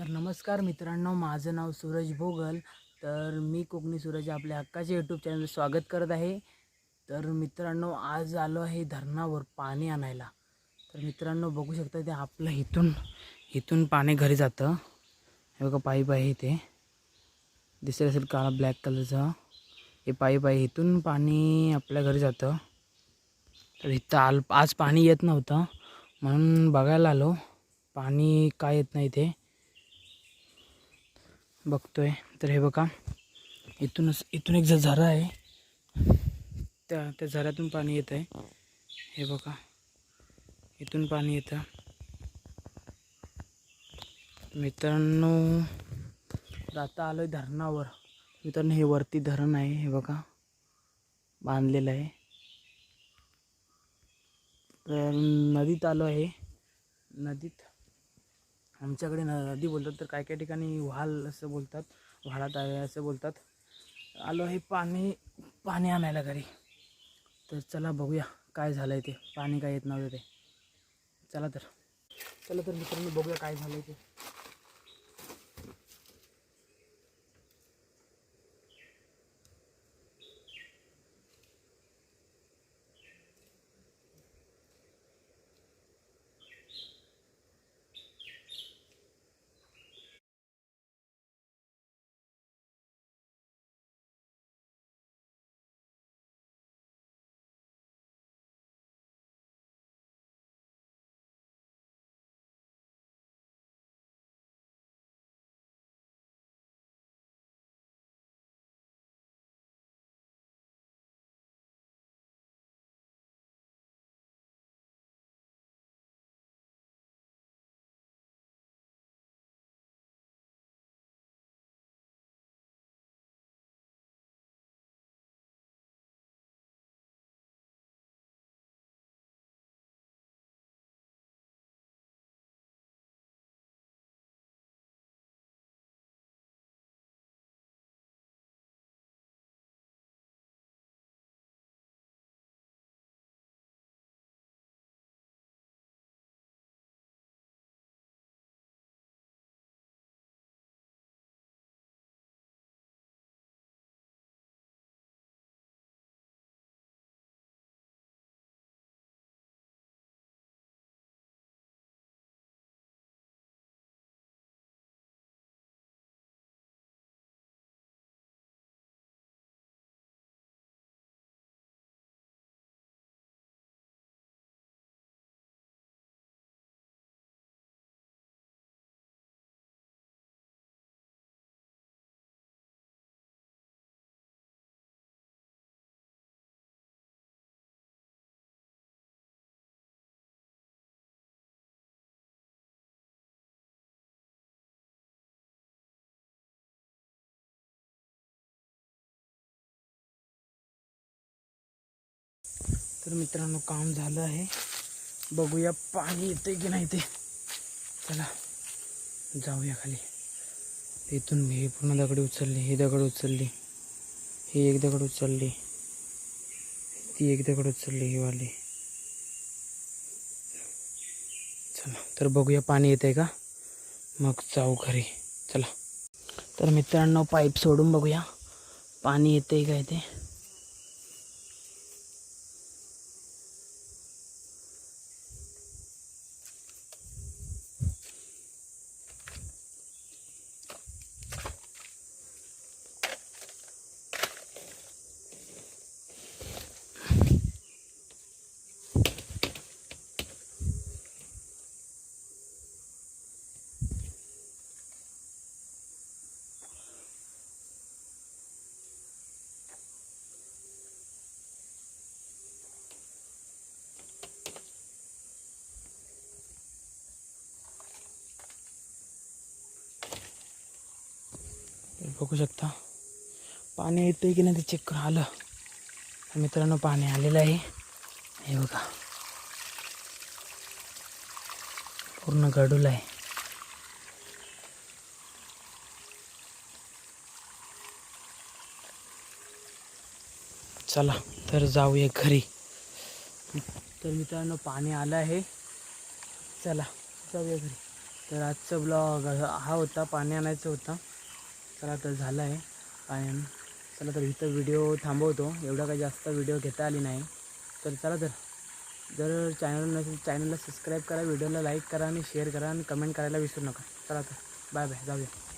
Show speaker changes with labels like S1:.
S1: तर नमस्कार मित्रांनो माझं नाव सूरज भोगल. तर मी कोकणी सूरज आपल्या हक्काच्या यूट्यूब चॅनल स्वागत करत आहे. तर मित्रांनो आज आलो आहे धरणावर पाणी आणायला. तर मित्रांनो बघू शकता ते आपलं इथून इथून पाणी घरी जातं. हे बघा पाईप आहे इथे. दिसत असेल काळा ब्लॅक कलरचा हे पाईप आहे इथून पाणी आपल्या घरी जातं. तर इथं आल आज पाणी येत नव्हतं. म्हणून बघायला आलो. पाणी काय येत नाही ते बघतोय. तर हे बघा इथूनच इथून एक झरा आहे त्या त्या झऱ्यातून पाणी येत आहे. हे बघा इथून पाणी येतं. मित्रांनो आता आलो आहे धरणावर. मित्रांनो हे वरती धरण आहे हे बघा. बांधलेलं आहे. तर नदीत आलो आहे. नदीत आमच्याकडे नदी बोलतात तर काय काय ठिकाणी व्हाल असं बोलतात व्हाळात आहे असं बोलतात. आलो आहे पाणी पाणी आणायला घरी. तर चला बघूया काय झालं आहे ते. पाणी काय येत नव्हतं ते. चला तर. चला तर मित्रांनो बघूया काय झालं आहे ते. तर मित्रांनो काम झालं आहे. बघूया पाणी येते की नाही ते. चला जाऊया खाली. इथून हे पूर्ण दगड उचलली हे दगड उचलली ही एक दगड उचलली ती एक दगड उचलली ही वाली. चला तर बघूया पाणी येते का? मग जाऊ घरी. चला. तर मित्रांनो पाईप सोडून बघूया. पाणी येते काय ते? बघू शकता. पाणी येतं की नाही ते चेक करून आलं. मित्रांनो पाणी आलेलं आहे. हे बघा. पूर्ण गडूल आहे. चला तर जाऊया घरी. तर मित्रांनो पाणी आलं आहे. चला जाऊया घरी. तर आजचा ब्लॉग हा होता पाणी आणायचा होता. चला तर झालं आहे पाणी चला तर इथं व्हिडिओ थांबवतो. एवढा काही जास्त व्हिडिओ घेता आली नाही. तर चला तर. जर चॅनल नसेल चॅनलला सबस्क्राईब करा व्हिडिओला लाईक करा आणि शेअर करा आणि कमेंट करायला विसरू नका. चला तर. बाय बाय जाऊया.